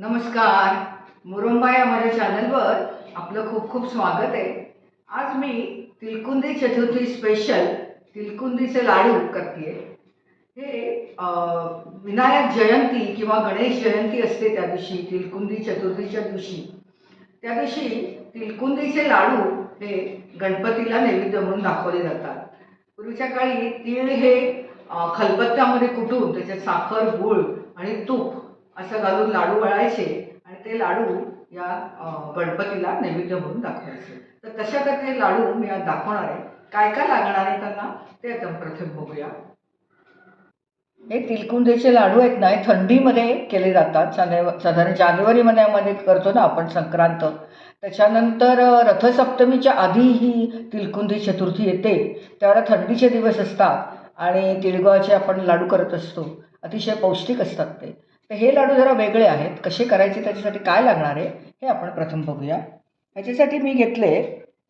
नमस्कार. मुरुंबा या माझ्या चॅनलवर आपलं खूप खूप स्वागत आहे. आज मी तिलकुंदी चतुर्थी स्पेशल तिलकुंदीचे लाडू करते हे विनायक जयंती किंवा गणेश जयंती असते त्या दिवशी तिलकुंदी चतुर्थीच्या दिवशी. त्या दिवशी तिलकुंदीचे लाडू हे गणपतीला नैवेद्य म्हणून दाखवले जातात. पूर्वीच्या काळी तीळ हे खलबत्त्यामध्ये कुटून त्याच्यात साखर गूळ आणि तूप असं घालून लाडू वळायचे आणि ते लाडू या गणपतीला नैवेद्य म्हणून दाखवायचे. तर तशा तर ते लाडू मी आज दाखवणार आहे. काय काय लागणार आहे त्यांना ते आपण प्रथम बघूया. हे तिलकुंदेचे लाडू आहेत ना हे थंडीमध्ये केले जातात. साधारण साधारण जानेवारी महिन्यामध्ये करतो ना आपण संक्रांत. त्याच्यानंतर रथसप्तमीच्या आधी ही तिलकुंदी चतुर्थी येते. त्यावेळेला थंडीचे दिवस असतात आणि तिळगुळाचे आपण लाडू करत असतो. अतिशय पौष्टिक असतात ते. तर हे लाडू जरा वेगळे आहेत. कसे करायचे त्याच्यासाठी काय लागणार आहे हे आपण प्रथम बघूया. ह्याच्यासाठी मी घेतले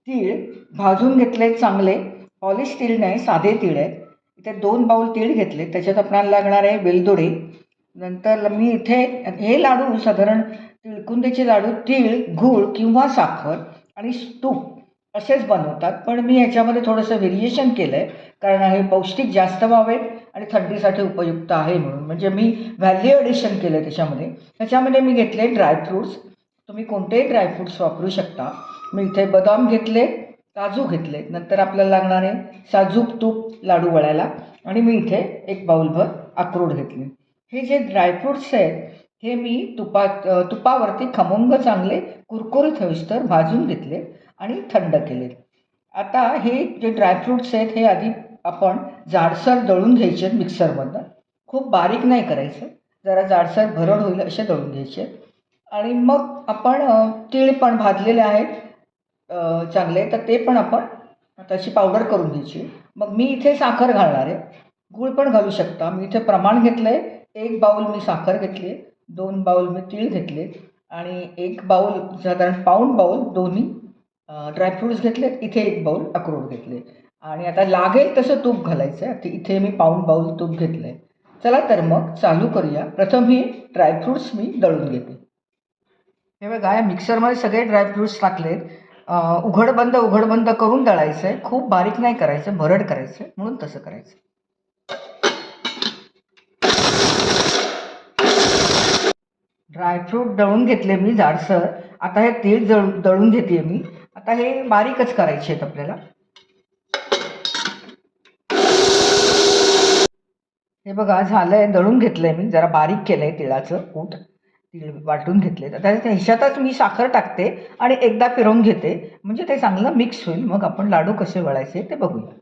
तीळ भाजून घेतले चांगले. पॉलिश तीळ नाही साधे तीळ आहेत. इथे दोन बाऊल तीळ घेतले. त्याच्यात आपल्याला लागणार आहे वेलदोडे. नंतर मी इथे हे लाडू साधारण तिळकुंदेचे लाडू तीळ गूळ किंवा साखर आणि तूप असेच बनवतात. पण मी याच्यामध्ये थोडंसं व्हेरिएशन केलं आहे कारण हे पौष्टिक जास्त व्हावे आणि थंडीसाठी उपयुक्त आहे म्हणून. म्हणजे मी व्हॅल्यू एडिशन केलं आहे त्याच्यामध्ये. त्याच्यामध्ये मी घेतले ड्रायफ्रूट्स तुम्ही कोणतेही ड्रायफ्रूट्स वापरू शकता. मी इथे बदाम घेतले काजू घेतले नंतर आपल्याला लागणारे साजूक तूप लाडू वळायला आणि मी इथे एक बाऊलभर अक्रोड घेतले. हे जे ड्रायफ्रूट्स आहेत हे मी तुपात तुपावरती खमंग चांगले कुरकुरीत हविस्तर भाजून घेतले आणि थंड केले. आता हे जे ड्रायफ्रूट्स आहेत हे आधी आपण जाडसर दळून घ्यायचे मिक्सरमधनं. खूप बारीक नाही करायचं. जरा जाडसर भरड होईल असे दळून घ्यायचे. आणि मग आपण तीळ पण भाजलेले आहेत. चांगले. तर ते पण आपण त्याची पावडर करून घ्यायची. मग मी इथे साखर घालणार आहे. गूळ पण घालू शकता. मी इथे प्रमाण घेतलं आहे एक बाऊल मी साखर घेतली. दोन बाऊल मी तीळ घेतले. आणि एक बाऊल साधारण पाऊण बाऊल दोन्ही ड्रायफ्रूट्स घेतले इथे एक बाऊल अक्रोड घेतले. आणि आता लागेल तसं तूप घालायचं आहे इथे मी पाऊण बाऊल तूप घेतलं आहे चला तर मग चालू करूया. प्रथम ही ड्रायफ्रूट्स मी दळून घेते. हे बघा या मिक्सरमध्ये सगळे ड्रायफ्रूट्स टाकलेत. अं, उघड बंद उघड बंद करून दळायचं आहे खूप बारीक नाही करायचं भरड करायचं आहे म्हणून तसं करायचं ड्रायफ्रूट दळून घेतले मी जाडसर. आता हे तेल जळ दळून घेते मी. आता हे बारीकच करायचे आहेत आपल्याला. हे बघा झालं आहे दळून घेतलं आहे मी. जरा बारीक केलं आहे तिळाचं कूट. तीळ वाटून घेतले तर त्या ह्याच्यातच मी साखर टाकते आणि एकदा फिरवून घेते. म्हणजे ते चांगलं मिक्स होईल. मग आपण लाडू कसे वळायचे ते बघूया.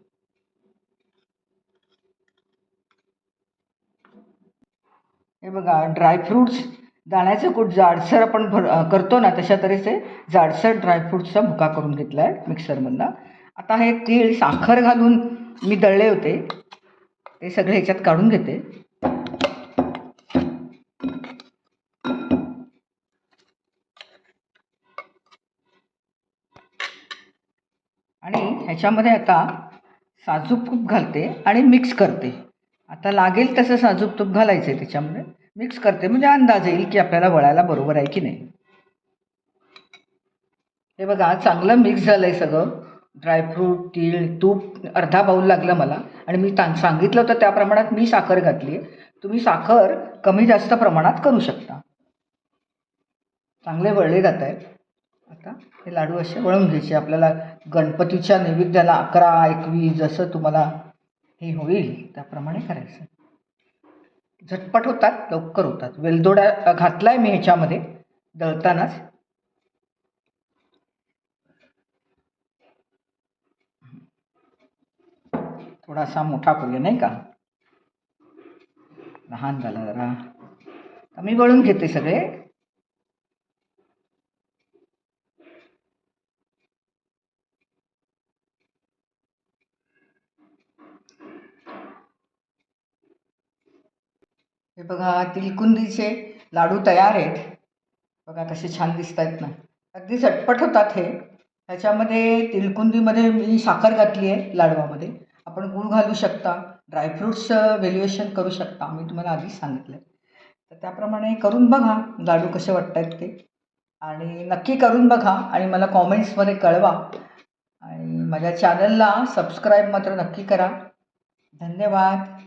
हे बघा ड्रायफ्रूट्स दाण्याचं कूट जाडसर आपण भर करतो ना तशा तऱ्हेचे जाडसर ड्रायफ्रूट्सचा भुका करून घेतला आहे मिक्सरमधनं आता हे तीळ साखर घालून मी दळले होते. ते सगळे ह्याच्यात काढून घेते. आणि ह्याच्यामध्ये आता साजूक तूप घालते आणि मिक्स करते. आता लागेल तसं साजूक तूप घालायचं आहे त्याच्यामध्ये. मिक्स करते म्हणजे अंदाज येईल की आपल्याला वळायला बरोबर आहे की नाही. हे बघा चांगलं मिक्स झालं आहे सगळं. ड्रायफ्रूट तीळ तूप अर्धा बाऊल लागलं मला. आणि मी तान सांगितलं होतं त्या प्रमाणात मी साखर घातली. आहे तुम्ही साखर कमी जास्त प्रमाणात करू शकता. चांगले वळले जात आहेत. आता हे लाडू असे वळून घ्यायचे. आपल्याला गणपतीच्या नैवेद्याला अकरा एकवीस जसं तुम्हाला हे होईल. त्याप्रमाणे करायचं. झटपट होतात लवकर होतात. वेलदोडा घातला आहे मी ह्याच्यामध्ये. दळतानाच. थोडासा मोठा करूया नाही का? लहान झाला जरा. तर मी वळून घेते सगळे. हे बघा तिलकुंदीचे लाडू तयार आहेत. बघा कसे छान दिसत आहेत ना. अगदी झटपट होतात हे. ह्याच्यामध्ये तिलकुंदीमध्ये मी साखर घातली आहे लाडवामध्ये. आपण गूळ घालू शकता ड्रायफ्रूट्स वेल्युएशन करू शकता मी तुम्हाला आधीच सांगितलं तर त्याप्रमाणे करून बघा लाडू कसे वाटत आहेत ते. आणि नक्की करून बघा आणि मला कॉमेंट्समध्ये कळवा. आणि माझ्या चॅनलला सबस्क्राईब मात्र नक्की करा. धन्यवाद.